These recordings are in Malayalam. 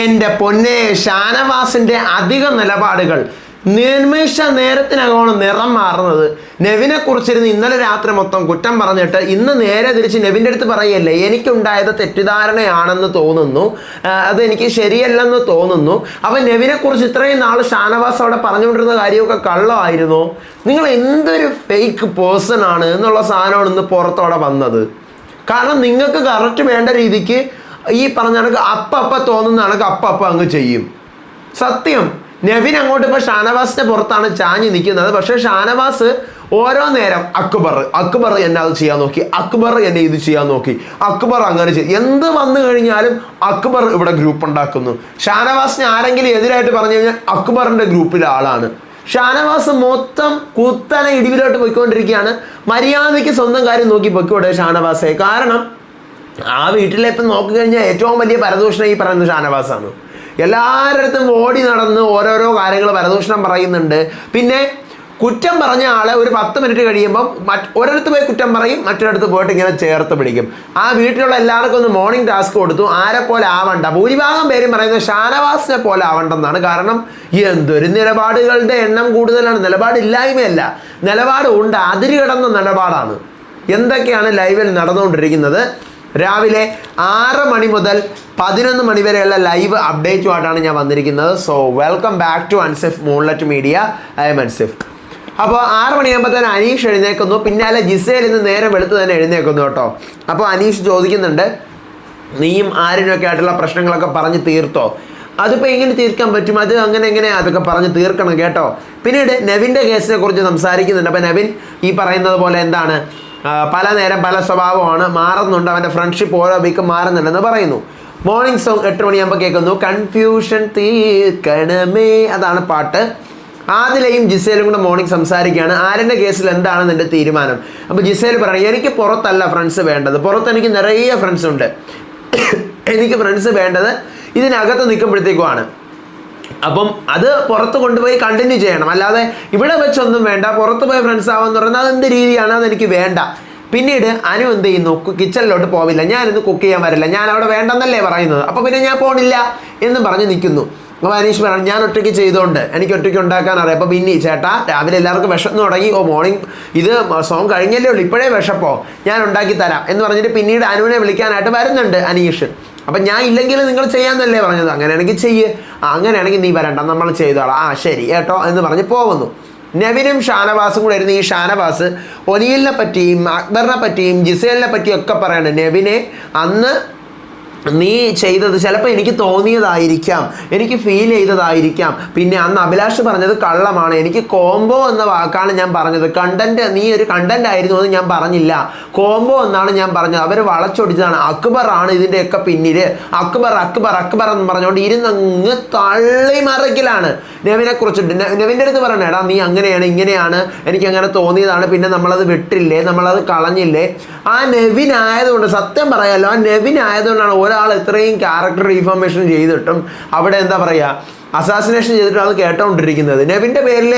എന്റെ പൊന്നെ ഷാനവാസിന്റെ അധിക നിലപാടുകൾ. നിമിഷ നേരത്തിനകമാണ് നിറം മാറുന്നത്. നെവിനെ കുറിച്ചിരുന്ന് ഇന്നലെ രാത്രി മൊത്തം കുറ്റം പറഞ്ഞിട്ട് ഇന്ന് നേരെ തിരിച്ച് നെവിന്റെ അടുത്ത് പറയല്ലേ എനിക്കുണ്ടായത് തെറ്റിദ്ധാരണയാണെന്ന് തോന്നുന്നു. അതെനിക്ക് ശരിയല്ലെന്ന് തോന്നുന്നു. അപ്പം നെവിനെ കുറിച്ച് ഇത്രയും നാൾ ഷാനവാസ് അവിടെ പറഞ്ഞുകൊണ്ടിരുന്ന കാര്യമൊക്കെ കള്ളമായിരുന്നു? നിങ്ങൾ എന്തൊരു ഫേക്ക് പേഴ്സൺ ആണ് എന്നുള്ള സാധനമാണ് ഇന്ന് പുറത്തോടെ വന്നത്. കാരണം നിങ്ങൾക്ക് കറക്റ്റ് വേണ്ട രീതിക്ക് ഈ പറഞ്ഞ കണക്ക് അപ്പ അപ്പ തോന്നുന്ന കണക്ക് അപ്പ അപ്പ അങ്ങ് ചെയ്യും. സത്യം. നെവിൻ അങ്ങോട്ട് ഇപ്പോൾ ഷാനവാസിന്റെ പുറത്താണ് ചാഞ്ഞ് നിൽക്കുന്നത്. പക്ഷെ ഷാനവാസ് ഓരോ നേരം അക്ബർ അക്ബർ എന്നെ അത് ചെയ്യാൻ നോക്കി അക്ബർ എന്നെ ഇത് ചെയ്യാൻ നോക്കി അക്ബർ അങ്ങനെ ചെയ്തു എന്ത് വന്നു കഴിഞ്ഞാലും അക്ബർ ഇവിടെ ഗ്രൂപ്പ് ഉണ്ടാക്കുന്നു. ഷാനവാസിനെ ആരെങ്കിലും എതിരായിട്ട് പറഞ്ഞു കഴിഞ്ഞാൽ അക്ബറിന്റെ ഗ്രൂപ്പിലെ ആളാണ്. ഷാനവാസ് മൊത്തം കുത്തനെ ഇടിവിലോട്ട് പോയിക്കൊണ്ടിരിക്കുകയാണ്. മര്യാദയ്ക്ക് സ്വന്തം കാര്യം നോക്കി പൊയ്ക്കോട്ടെ ഷാനവാസെ. കാരണം ആ വീട്ടിലെ ഇപ്പം നോക്കിക്കഴിഞ്ഞാൽ ഏറ്റവും വലിയ പരദൂഷണം ഈ പറയുന്ന ഷാനവാസാണ്. എല്ലാവരടുത്തും ഓടി നടന്ന് ഓരോരോ കാര്യങ്ങൾ പരദൂഷണം പറയുന്നുണ്ട്. പിന്നെ കുറ്റം പറഞ്ഞ ആളെ ഒരു പത്ത് മിനിറ്റ് കഴിയുമ്പം മറ്റ് ഒരിടത്ത് പോയി കുറ്റം പറയും മറ്റൊരിടത്ത് പോയിട്ട് ഇങ്ങനെ ചേർത്ത് പിടിക്കും. ആ വീട്ടിലുള്ള എല്ലാവർക്കും ഒന്ന് മോർണിംഗ് ടാസ്ക് കൊടുത്തു. ആരെ പോലെ ആവണ്ട. ഭൂരിഭാഗം പേരും പറയുന്നത് ഷാനവാസിനെ പോലെ ആവണ്ടെന്നാണ്. കാരണം എന്തൊരു നിലപാടുകളുടെ എണ്ണം കൂടുതലാണ്. നിലപാടില്ലായ്മയല്ല നിലപാട് ഉണ്ട്. അതിര് കിടന്ന നിലപാടാണ്. എന്തൊക്കെയാണ് ലൈവിൽ നടന്നുകൊണ്ടിരിക്കുന്നത്? രാവിലെ ആറ് മണി മുതൽ പതിനൊന്ന് മണി വരെയുള്ള ലൈവ് അപ്ഡേറ്റുമായിട്ടാണ് ഞാൻ വന്നിരിക്കുന്നത്. So welcome back to Ansif Moonlet Media I'm Ansif അപ്പോൾ ആറ് മണിയാകുമ്പോൾ തന്നെ അനീഷ് എഴുന്നേക്കുന്നു പിന്നാലെ ജിസേൽ ഇന്ന് നേരം വെളുത്ത് തന്നെ എഴുന്നേക്കുന്നു കേട്ടോ. അപ്പോൾ അനീഷ് ചോദിക്കുന്നുണ്ട് നീയും ആരിനൊക്കെ ആയിട്ടുള്ള പ്രശ്നങ്ങളൊക്കെ പറഞ്ഞ് തീർത്തോ? അതിപ്പോൾ എങ്ങനെ തീർക്കാൻ പറ്റും? അത് അങ്ങനെ എങ്ങനെ അതൊക്കെ പറഞ്ഞ് തീർക്കണം കേട്ടോ. പിന്നീട് നെവിന്റെ കേസിനെ കുറിച്ച് സംസാരിക്കുന്നുണ്ട്. അപ്പോൾ നെവിൻ ഈ പറയുന്നത് പോലെ എന്താണ്? പല നേരം പല സ്വഭാവമാണ്. മാറുന്നുണ്ട്. അവന്റെ ഫ്രണ്ട്ഷിപ്പ് ഓരോ വീക്ക് മാറുന്നുണ്ടെന്ന് പറയുന്നു. മോർണിംഗ് സോങ് എട്ട് മണിയാകുമ്പോൾ കേൾക്കുന്നു. കൺഫ്യൂഷൻ തീർക്കണമേ. അതാണ് പാട്ട്. ആദിലയും ജിസേലും കൂടെ മോർണിംഗ് സംസാരിക്കുകയാണ്. ആരന്റെ കേസിൽ എന്താണ് നിന്റെ തീരുമാനം? അപ്പോൾ ജിസേൽ പറയും എനിക്ക് പുറത്തല്ല ഫ്രണ്ട്സ് വേണ്ടത്. പുറത്ത് എനിക്ക് നിറയെ ഫ്രണ്ട്സ് ഉണ്ട്. എനിക്ക് ഫ്രണ്ട്സ് വേണ്ടത് ഇതിനകത്ത് നിൽക്കുമ്പോഴത്തേക്കുമാണ്. അപ്പം അത് പുറത്ത് കൊണ്ടുപോയി കണ്ടിന്യൂ ചെയ്യണം. അല്ലാതെ ഇവിടെ വെച്ചൊന്നും വേണ്ട പുറത്ത് പോയി ഫ്രണ്ട്സ് ആവാന്ന് പറയുന്നത് അതെന്ത് രീതിയാണ് അതെനിക്ക് വേണ്ട. പിന്നീട് അനു എന്ത് ചെയ്യുന്നു? കിച്ചണിലോട്ട് പോവില്ല. ഞാനിന്ന് കുക്ക് ചെയ്യാൻ വരില്ല. ഞാൻ അവിടെ വേണ്ടെന്നല്ലേ പറയുന്നത്. അപ്പോൾ പിന്നെ ഞാൻ പോണില്ല എന്ന് പറഞ്ഞ് നിൽക്കുന്നു. അപ്പോൾ അനീഷ് പറയണം ഞാൻ ഒറ്റയ്ക്ക് ചെയ്തുകൊണ്ട് എനിക്ക് ഒറ്റയ്ക്ക് ഉണ്ടാക്കാൻ അറിയാം. അപ്പോൾ പിന്നെ ചേട്ടാ രാവിലെ എല്ലാവർക്കും വിഷം തുടങ്ങി. ഓ മോർണിംഗ് ഇത് സോങ് കഴിഞ്ഞല്ലേ ഉള്ളൂ. ഇപ്പോഴേ വിഷപ്പോ ഞാൻ ഉണ്ടാക്കി തരാം. എന്ന് പറഞ്ഞിട്ട് പിന്നീട് അനുവിനെ വിളിക്കാനായിട്ട് വരുന്നുണ്ട് അനീഷ്. അപ്പം ഞാൻ ഇല്ലെങ്കിൽ നിങ്ങൾ ചെയ്യാന്നല്ലേ പറഞ്ഞത്. അങ്ങനെയാണെങ്കിൽ ചെയ്യ്. അങ്ങനെയാണെങ്കിൽ നീ വരണ്ട. നമ്മൾ ചെയ്തോളാം. ആ ശരി. കേട്ടോ എന്ന് പറഞ്ഞ് പോകുന്നു. നവിനും ഷാനവാസും കൂടെ ഇരുന്ന് ഈ ഷാനവാസ്. ഒനിയലിനെ പറ്റിയും അക്ബറിനെ പറ്റിയും ജിസേലിനെ പറ്റിയും ഒക്കെ പറയാണ്. നവിനെ അന്ന് നീ ചെയ്തത് ചിലപ്പോൾ എനിക്ക് തോന്നിയതായിരിക്കാം. എനിക്ക് ഫീൽ ചെയ്തതായിരിക്കാം. പിന്നെ അന്ന് അഭിലാഷ് പറഞ്ഞത് കള്ളമാണ്. എനിക്ക് കോംബോ എന്ന വാക്കാണ് ഞാൻ പറഞ്ഞത്. കണ്ടന്റ് നീ ഒരു കണ്ടന്റ് ആയിരുന്നു എന്ന് ഞാൻ പറഞ്ഞില്ല. കോംബോ എന്നാണ് ഞാൻ പറഞ്ഞത്. അവർ വളച്ചൊടിച്ചതാണ്. അക്ബർ ആണ് ഇതിന്റെയൊക്കെ പിന്നിൽ അക്ബർ അക്ബർ അക്ബർ എന്ന് പറഞ്ഞുകൊണ്ട് ഇരുന്നങ്ങ് തള്ളി മറിക്കലാണ് നെവിനെ കുറിച്ചിട്ട് നെവിന്റെ അടുത്ത് പറയണേ എടാ നീ അങ്ങനെയാണ് ഇങ്ങനെയാണ്. എനിക്ക് അങ്ങനെ തോന്നിയതാണ്. പിന്നെ നമ്മളത് വിട്ടില്ലേ? നമ്മളത് കളഞ്ഞില്ലേ? ആ നെവിൻ ആയതുകൊണ്ട് സത്യം പറയാലോ ആ നെവിൻ ആയതുകൊണ്ടാണ് ഒരാൾ ഇത്രയും ക്യാരക്ടർ റീഫോർമേഷൻ ചെയ്തിട്ടും അവിടെ എന്താ പറയുക അസാസിനേഷൻ ചെയ്തിട്ടാണ് കേട്ടോണ്ടിരിക്കുന്നത്. നെവിന്റെ പേരിൽ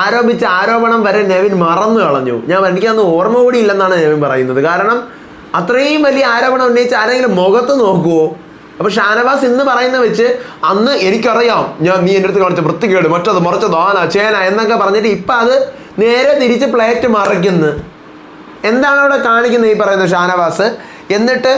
ആരോപിച്ച ആരോപണം വരെ നെവിൻ മറന്നു കളഞ്ഞു. ഞാൻ എനിക്കന്ന് ഓർമ്മ കൂടി ഇല്ലെന്നാണ് നെവിൻ പറയുന്നത്. കാരണം അത്രയും വലിയ ആരോപണം ഉന്നയിച്ച് ആരെങ്കിലും മുഖത്ത് നോക്കുമോ അപ്പൊ ഷാനവാസ് ഇന്ന് പറയുന്ന വെച്ച് അന്ന് എനിക്കറിയാം ഞാൻ നീ എന്റെ അടുത്ത് കാണിച്ച വൃത്തികേട് മറ്റത് മറിച്ചത് ആന ചേന എന്നൊക്കെ പറഞ്ഞിട്ട് ഇപ്പൊ അത് നേരെ തിരിച്ച് പ്ലേറ്റ് മറിക്കുന്നു. എന്താണ് അവിടെ കാണിക്കുന്നത് ഈ പറയുന്നത് ഷാനവാസ്? എന്നിട്ട്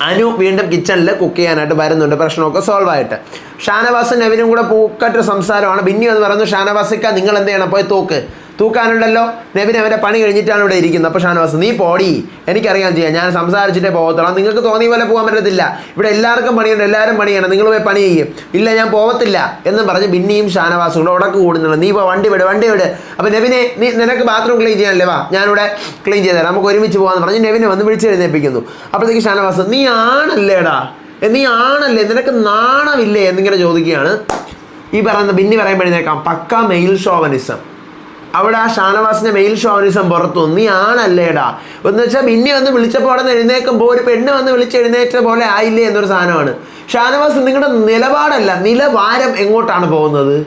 അനു വീണ്ടും കിച്ചണിൽ കുക്ക് ചെയ്യാനായിട്ട് വരുന്നുണ്ട്. പ്രശ്നമൊക്കെ സോൾവ് ആയിട്ട്. ഷാനവാസും നവിനും കൂടെ പൂക്കറ്റ് സംസാരമാണ്. ബിന്നി എന്ന് പറയുന്നു ഷാനവാസിക്ക നിങ്ങൾ എന്ത് ചെയ്യണം? പോയി തൂക്ക്. തൂക്കാനുണ്ടല്ലോ. നബിൻ അവന്റെ പണി കഴിഞ്ഞിട്ടാണ് ഇവിടെ ഇരിക്കുന്നത്. അപ്പോൾ ഷാനവാസ് നീ പോടി. എനിക്കറിയാം ചെയ്യാം. ഞാൻ സംസാരിച്ചിട്ടേ പോകത്തുള്ളൂ. നിങ്ങൾക്ക് തോന്നിയ പോലെ പോകാൻ പറ്റത്തില്ല. ഇവിടെ എല്ലാവർക്കും പണിയുണ്ട്. എല്ലാവരും പണിയാണ്. നിങ്ങൾ പോയി പണി ചെയ്യും. ഇല്ല ഞാൻ പോകത്തില്ല എന്ന് പറഞ്ഞ് പിന്നെയും ഷാനവാസ് കൂടെ ഉടക്ക് കൂടുന്നുണ്ട്. നീ പോ വണ്ടി വിട് വണ്ടി വിട്. അപ്പോൾ നെവിനെ നീ നിനക്ക് ബാത്റൂം ക്ലീൻ ചെയ്യാനല്ലേ? വാ ഞാനിവിടെ ക്ലീൻ ചെയ്ത് തരാം. നമുക്ക് ഒരുമിച്ച് പോകാമെന്ന് പറഞ്ഞ് നെവിനെ വന്ന് വിളിച്ച് എഴുന്നേൽപ്പിക്കുന്നു അപ്പോഴത്തേക്ക് ഷാനവാസ് നീ ആണല്ലേടാ? നീ ആണല്ലേ? നിനക്ക് നാണമില്ലേ? എന്നിങ്ങനെ ചോദിക്കുകയാണ്. ഈ പറയുന്ന ബിന്നി പറയുമ്പോഴേക്കാം പക്ക മെയിൽ ഷോവനിസം അവിടെ ആ ഷാനവാസിന്റെ മെയിൽ ഷോനിസം പുറത്തു. നീ ആണല്ലേടാ. എന്ന് വെച്ചാൽ പിന്നെ വന്ന് വിളിച്ചപ്പോൾ അവിടെ എഴുന്നേക്കുമ്പോൾ ഒരു പെണ്ണ് വന്ന് വിളിച്ച് എഴുന്നേറ്റ പോലെ ആയില്ലേ എന്നൊരു സാധനമാണ്. ഷാനവാസ് നിങ്ങളുടെ നിലപാടല്ല. നിലവാരം എങ്ങോട്ടാണ് പോകുന്നത്?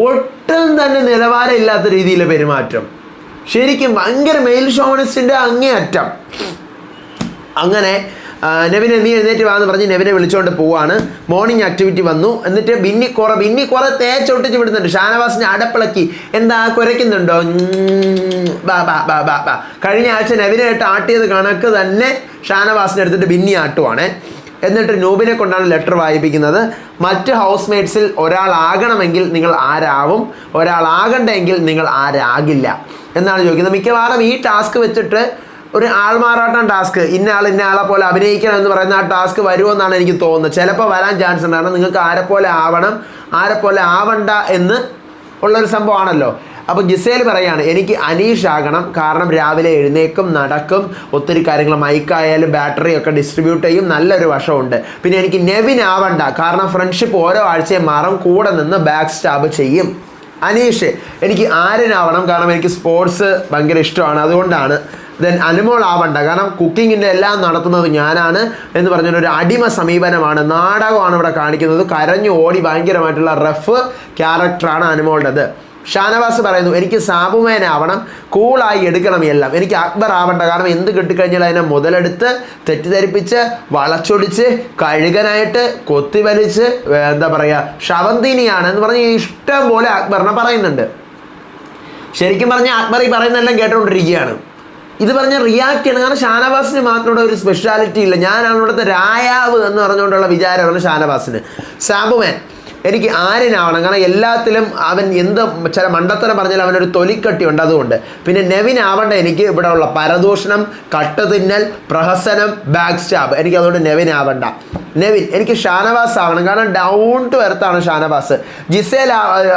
ഒട്ടും തന്നെ നിലവാരം ഇല്ലാത്ത രീതിയിലെ പെരുമാറ്റം. ശരിക്കും ഭയങ്കര മെയിൽ ഷോവനിസ്റ്റിന്റെ അങ്ങേയറ്റം. അങ്ങനെ നെവിനെ നീ എഴുന്നേറ്റ് വാന്ന് പറഞ്ഞ് നെവിനെ വിളിച്ചുകൊണ്ട് പോവാണ്. മോർണിംഗ് ആക്ടിവിറ്റി വന്നു. എന്നിട്ട് ബിന്നി കുറെ ബിന്നി കുറെ തേച്ചൊട്ടിച്ച് വിടുന്നുണ്ട്. ഷാനവാസിനെ അടപ്പിളക്കി. എന്താ കുരയ്ക്കുന്നുണ്ടോ? ബാ ബാ ബാ ബാ ബാ. കഴിഞ്ഞ ആഴ്ച നെവിനായിട്ട് ആട്ടിയത് കണക്ക് തന്നെ ഷാനവാസിനെ എടുത്തിട്ട് ബിന്നി ആട്ടുവാണ്. എന്നിട്ട് നൂബിനെ കൊണ്ടാണ് ലെറ്റർ വായിപ്പിക്കുന്നത്. മറ്റ് ഹൗസ് മേറ്റ്സിൽ ഒരാളാകണമെങ്കിൽ നിങ്ങൾ ആരാവും? ഒരാളാകണ്ടെങ്കിൽ നിങ്ങൾ ആരാകില്ല. എന്നാണ് ചോദിക്കുന്നത്. മിക്കവാറും ഈ ടാസ്ക് വെച്ചിട്ട് ഒരു ആൾമാറാട്ടം ടാസ്ക്. ഇന്ന ആൾ ഇന്ന ആളെ പോലെ അഭിനയിക്കണം എന്ന് പറയുന്ന ആ ടാസ്ക് വരുമെന്നാണ് എനിക്ക് തോന്നുന്നത്. ചിലപ്പോൾ വരാൻ ചാൻസ് ഉണ്ട്. കാരണം നിങ്ങൾക്ക് ആരെ പോലെ ആവണം ആരെ പോലെ ആവണ്ട എന്ന് ഉള്ളൊരു സംഭവമാണല്ലോ. അപ്പോൾ ജിസേൽ പറയാണ് എനിക്ക് അനീഷ് ആകണം. കാരണം രാവിലെ എഴുന്നേക്കും നടക്കും. ഒത്തിരി കാര്യങ്ങൾ മൈക്കായാലും ബാറ്ററി ഒക്കെ ഡിസ്ട്രിബ്യൂട്ട് ചെയ്യും. നല്ലൊരു വശമുണ്ട്. പിന്നെ എനിക്ക് നെവിൻ ആവണ്ട. കാരണം ഫ്രണ്ട്ഷിപ്പ് ഓരോ ആഴ്ചയും മാറും. കൂടെ നിന്ന് ബാക്ക് സ്റ്റാബ് ചെയ്യും. അനീഷ് എനിക്ക് ആരനാവണം കാരണം എനിക്ക് സ്പോർട്സ് ഭയങ്കര ഇഷ്ടമാണ്. അതുകൊണ്ടാണ് ദെൻ അനുമോൾ ആവണ്ട. കാരണം കുക്കിങ്ങിന്റെ എല്ലാം നടത്തുന്നത് ഞാനാണ് എന്ന് പറഞ്ഞൊരു ഒരു അടിമ സമീപനമാണ്. നാടകമാണ് ഇവിടെ കാണിക്കുന്നത്. കരഞ്ഞു ഓടി ഭയങ്കരമായിട്ടുള്ള റഫ് ക്യാരക്ടറാണ് അനുമോളുടേത് ഷാനവാസ് പറയുന്നു എനിക്ക് സാബുമേനാവണം കൂളായി എടുക്കണം എല്ലാം. എനിക്ക് അക്ബർ ആവണ്ട. കാരണം എന്ത് കിട്ടിക്കഴിഞ്ഞാൽ അതിനെ മുതലെടുത്ത് തെറ്റിദ്ധരിപ്പിച്ച് വളച്ചൊടിച്ച് കഴുകനായിട്ട് കൊത്തിവലിച്ച് എന്താ പറയുക ശവന്തിനിയാണ് എന്ന് പറഞ്ഞ് ഇഷ്ടം പോലെ അക്ബറിനെ പറയുന്നുണ്ട്. ശരിക്കും പറഞ്ഞാൽ അക്ബർ ഈ പറയുന്നതെല്ലാം കേട്ടുകൊണ്ടിരിക്കുകയാണ്. ഇത് പറഞ്ഞ റിയാക്ട് ചെയ്യണം. കാരണം ഷാനവാസിന് മാത്രം ഇവിടെ ഒരു സ്പെഷ്യാലിറ്റി ഇല്ല. ഞാനാണ് ഇവിടുത്തെ രായാവ് എന്ന് പറഞ്ഞുകൊണ്ടുള്ള വിചാരമാണ് ഷാനവാസിന്. സാബുമാൻ എനിക്ക് ആര്യനാവണം. കാരണം എല്ലാത്തിലും അവൻ എന്ത് ചില മണ്ടത്തരം പറഞ്ഞാൽ അവനൊരു തൊലിക്കട്ടി ഉണ്ട് അതുകൊണ്ട്. പിന്നെ നെവിൻ ആവണ്ട എനിക്ക് ഇവിടെ ഉള്ള പരദൂഷണം കട്ട് തിന്നൽ പ്രഹസനം ബാക്ക് സ്റ്റാബ് എനിക്ക് അതുകൊണ്ട് നെവിൻ ആവണ്ട. നെവിൻ എനിക്ക് ഷാനവാസ് ആവണം. കാരണം ഡൗൺ ടു എർത്താണ് ഷാനവാസ്. ജിസേൽ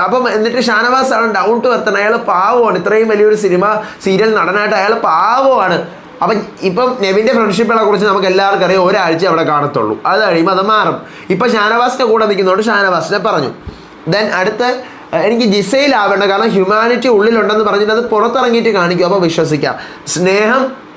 അപ്പം എന്നിട്ട് ഷാനവാസ് ആണ് ഡൗൺ ടു എർത്താണ് അയാൾ പാവമാണ്. ഇത്രയും വലിയൊരു സിനിമ സീരിയൽ നടനായിട്ട് അയാൾ പാവമാണ്. അപ്പം ഇപ്പം നെവിന്റെ ഫ്രണ്ട്ഷിപ്പുകളെ കുറിച്ച് നമുക്ക് എല്ലാവർക്കും അറിയാം ഒരാഴ്ച അവിടെ കാണത്തുള്ളൂ. അത് കഴിയുമ്പോൾ അത് മാറും. ഇപ്പം ഷാനവാസിന്റെ കൂടെ നിൽക്കുന്നതുകൊണ്ട് ഷാനവാസിനെ പറഞ്ഞു. ദെൻ അടുത്ത് എനിക്ക് ജിസയിലാവേണ്ട കാരണം ഹ്യൂമാനിറ്റി ഉള്ളിലുണ്ടെന്ന് പറഞ്ഞിട്ട് അത് പുറത്തിറങ്ങിയിട്ട് കാണിക്കും. അപ്പോൾ വിശ്വസിക്കാം. സ്നേഹം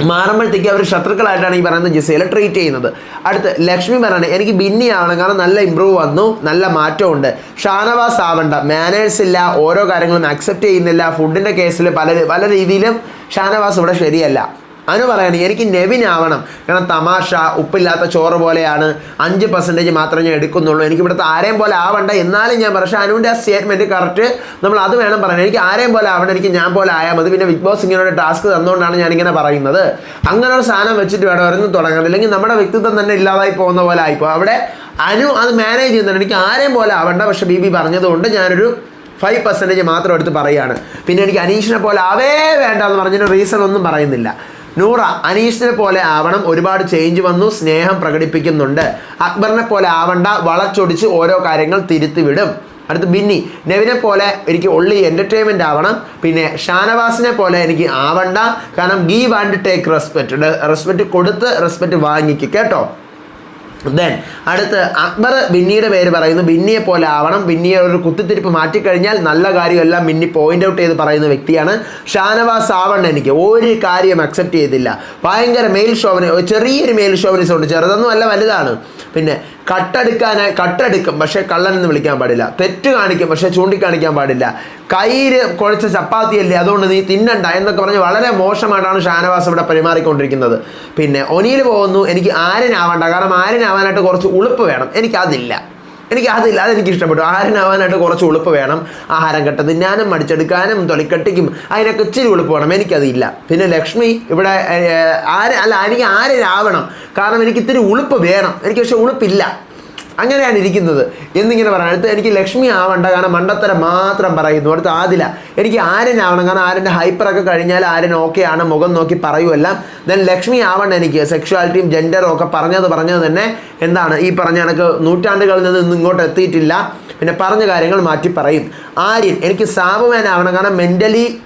മാറുമ്പോഴത്തേക്ക് അവർ ശത്രുക്കളായിട്ടാണ് ഈ പറയുന്നത് ജിസയിലെ ട്രീറ്റ് ചെയ്യുന്നത്. അടുത്ത് ലക്ഷ്മി പറയണേ എനിക്ക് ബിന്നി ആവണം. കാരണം നല്ല ഇമ്പ്രൂവ് വന്നു. നല്ല മാറ്റമുണ്ട്. ഷാനവാസ് ആവണ്ട. മാനേഴ്സ് ഇല്ല. ഓരോ കാര്യങ്ങളും അക്സെപ്റ്റ് ചെയ്യുന്നില്ല. ഫുഡിന്റെ കേസിൽ പല പല രീതിയിലും ഷാനവാസ് ഇവിടെ ശരിയല്ല. അനു പറയണേ എനിക്ക് നെവിൻ ആവണം. കാരണം തമാശ ഉപ്പില്ലാത്ത ചോറ് പോലെയാണ്. അഞ്ച് പെർസെന്റേജ് മാത്രമേ ഞാൻ എടുക്കുന്നുള്ളൂ. എനിക്ക് ഇവിടുത്തെ ആരെയും പോലെ ആവണ്ട. എന്നാലും ഞാൻ പക്ഷേ അനുവിന്റെ ആ സ്റ്റേറ്റ്മെന്റ് കറക്റ്റ് നമ്മൾ അത് വേണം പറയാൻ എനിക്ക് ആരെയും പോലെ ആവണം എനിക്ക് ഞാൻ പോലെ ആയാൽ മതി. പിന്നെ ബിഗ് ബോസ് ഇങ്ങനെ ഒരു ടാസ്ക് തന്നുകൊണ്ടാണ് ഞാനിങ്ങനെ പറയുന്നത്. അങ്ങനെ ഒരു സാധനം വെച്ചിട്ട് വേണം അവരൊന്നും തുടങ്ങാൻ. ഇല്ലെങ്കിൽ നമ്മുടെ വ്യക്തിത്വം തന്നെ ഇല്ലാതായി പോകുന്ന പോലെ ആയിപ്പോൾ അവിടെ അനു അത് മാനേജ് ചെയ്യുന്നുണ്ട്. എനിക്ക് ആരെയും പോലെ ആവണ്ട. പക്ഷേ ബി ബി പറഞ്ഞതുകൊണ്ട് ഞാനൊരു ഫൈവ് പെർസെന്റേജ് മാത്രം എടുത്ത് പറയുകയാണ്. പിന്നെ എനിക്ക് അനീഷിനെ പോലെ അവേ വേണ്ട എന്ന് പറഞ്ഞതിന് റീസൺ ഒന്നും പറയുന്നില്ല. നൂറ അനീഷിനെ പോലെ ആവണം ഒരുപാട് ചേഞ്ച് വന്നു സ്നേഹം പ്രകടിപ്പിക്കുന്നുണ്ട്. അക്ബറിനെ പോലെ ആവണ്ട വളച്ചൊടിച്ച് ഓരോ കാര്യങ്ങൾ തിരുത്തിവിടും. അടുത്ത് ബിന്നി നെവിനെ പോലെ എനിക്ക് ഒള്ളി എന്റർടൈൻമെന്റ് ആവണം പിന്നെ ഷാനവാസിനെ പോലെ എനിക്ക് ആവണ്ട കാരണം give and take respect respect കൊടുത്ത് റെസ്പെക്റ്റ് വാങ്ങിക്കും കേട്ടോ? ദെൻ അടുത്ത് അക്ബർ ബിന്നിയുടെ പേര് പറയുന്നു ബിന്നിയെ പോലെ ആവണം. ബിന്നിയെ ഒരു കുത്തിത്തിരിപ്പ് മാറ്റിക്കഴിഞ്ഞാൽ നല്ല കാര്യമെല്ലാം ബിന്നി പോയിന്റ് ഔട്ട് ചെയ്ത് പറയുന്ന വ്യക്തിയാണ്. ഷാനവാസ് ആവണം എനിക്ക്. ഒരു കാര്യം അക്സെപ്റ്റ് ചെയ്തില്ല. ഭയങ്കര മെയിൽ ഷോവിന് ചെറിയൊരു മെയിൽ ഷോവിനിസം ഉണ്ട്. ചെറുതൊന്നും അല്ല വലുതാണ്. പിന്നെ കട്ടെടുക്കാനായി കട്ടെടുക്കും. പക്ഷേ കള്ളൻ എന്ന് വിളിക്കാൻ പാടില്ല. തെറ്റ് കാണിക്കും പക്ഷേ ചൂണ്ടിക്കാണിക്കാൻ പാടില്ല. കയ്യിൽ കുഴച്ച ചപ്പാത്തിയല്ലേ അതുകൊണ്ട് നീ തിന്നണ്ട എന്നൊക്കെ പറഞ്ഞ് വളരെ മോശമായിട്ടാണ് ഷാനവാസ് ഇവിടെ പെരുമാറിക്കൊണ്ടിരിക്കുന്നത്. പിന്നെ ഒനിയിൽ പോകുന്നു എനിക്ക് ആര്യനാവണ്ട. കാരണം ആര്യനാവാനായിട്ട് കുറച്ച് ഉളുപ്പ് വേണം. എനിക്കതില്ല. എനിക്ക് അതില്ല അതെനിക്ക് ഇഷ്ടപ്പെട്ടു. ആഹാരനാവാനായിട്ട് കുറച്ച് ഉളുപ്പ് വേണം ആഹാരം കെട്ട തിന്നാനും മടിച്ചെടുക്കാനും തൊലിക്കട്ടിക്കും അതിനൊക്കെ ഇച്ചിരി ഉളുപ്പ് വേണം. എനിക്കതില്ല. പിന്നെ ലക്ഷ്മി ഇവിടെ ആര് അല്ല എനിക്ക് ആര്യനാവണം കാരണം എനിക്ക് ഇത്തിരി ഉളുപ്പ് വേണം. എനിക്ക് പക്ഷെ ഉളുപ്പില്ല. അങ്ങനെയാണ് ഇരിക്കുന്നത്. എന്നിങ്ങനെ പറയാം അടുത്ത് എനിക്ക് ലക്ഷ്മി ആവണ്ട കാരണം മണ്ടത്തരം മാത്രം പറയുന്നു. അടുത്ത് ആദില എനിക്ക് ആവണം കാരണം ആര്യന്റെ ഹൈപ്പറൊക്കെ കഴിഞ്ഞാൽ ആര്യൻ ഓക്കെ ആണ്. മുഖം നോക്കി പറയുമെല്ലാം ദെൻ ലക്ഷ്മി ആവണ്ട എനിക്ക്. സെക്ഷുവാലിറ്റിയും ജെൻഡറും ഒക്കെ പറഞ്ഞത് പറഞ്ഞത് തന്നെ എന്താണ്? ഈ പറഞ്ഞ കണക്ക് നൂറ്റാണ്ടുകളിൽ നിന്ന് ഇന്ന് ഇങ്ങോട്ട് എത്തിയിട്ടില്ല. പിന്നെ പറഞ്ഞ കാര്യങ്ങൾ മാറ്റി പറയും. ആര്യൻ എനിക്ക് സാബുമാൻ ആവണം കാരണം മെന്റലി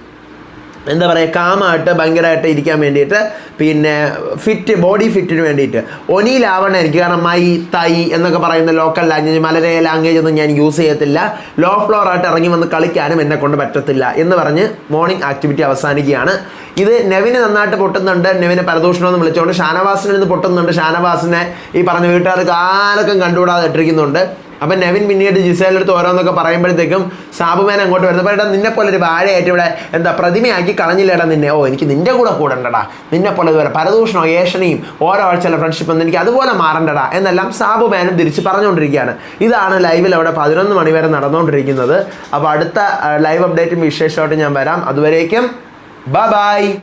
എന്താ പറയുക കാമായിട്ട് ഭയങ്കരമായിട്ട് ഇരിക്കാൻ വേണ്ടിയിട്ട് പിന്നെ ഫിറ്റ് ബോഡി ഫിറ്റിന് വേണ്ടിയിട്ട്. ഒനിയിലാവണം എനിക്ക് കാരണം മൈ തൈ എന്നൊക്കെ പറയുന്ന ലോക്കൽ ലാംഗ്വേജ് മലരെ ലാംഗ്വേജ് ഒന്നും ഞാൻ യൂസ് ചെയ്യത്തില്ല. ലോ ഫ്ലോർ ആയിട്ട് ഇറങ്ങി വന്ന് കളിക്കാനും എന്നെ കൊണ്ട് പറ്റത്തില്ല എന്ന് പറഞ്ഞ് മോർണിംഗ് ആക്ടിവിറ്റി അവസാനിക്കുകയാണ്. ഇത് നെവിന് നന്നായിട്ട് പൊട്ടുന്നുണ്ട്. നെവിനെ പരദൂഷണം എന്ന് വിളിച്ചുകൊണ്ട് ഷാനവാസിനെ നിന്ന് പൊട്ടുന്നുണ്ട്. ഷാനവാസിനെ ഈ പറഞ്ഞ വീട്ടുകാർക്ക് ആരൊക്കെ കണ്ടുകൂടാതെ ഇട്ടിരിക്കുന്നുണ്ട്. അപ്പം നെവിൻ പിന്നീട് ജിസേലെടുത്ത് ഓരോന്നൊക്കെ പറയുമ്പോഴത്തേക്കും സാബുമേൻ അങ്ങോട്ട് വരുന്നത്. എടാ നിന്നെ പോലെ ഒരു ഭാര്യയായിട്ട് ഇവിടെ എന്താ പ്രതിമയാക്കി കളഞ്ഞില്ലേടാ നിന്നെ? ഓ എനിക്ക് നിന്റെ കൂടെ കൂടണ്ടടാ. നിന്നെ പോലെ ഇതുപോലെ പരദൂഷണോ ഏഷണിയും ഓരോ ആഴ്ചയുള്ള ഫ്രണ്ട്ഷിപ്പ് ഒന്നും എനിക്ക് അതുപോലെ മാറണ്ടടാ എന്നെല്ലാം സാബുമേനും തിരിച്ച് പറഞ്ഞുകൊണ്ടിരിക്കുകയാണ്. ഇതാണ് ലൈവിൽ അവിടെ പതിനൊന്ന് മണി വരെ നടന്നുകൊണ്ടിരിക്കുന്നത്. അപ്പോൾ അടുത്ത ലൈവ് അപ്ഡേറ്റും വിശേഷമായിട്ട് ഞാൻ വരാം. അതുവരേക്കും ബൈ ബൈ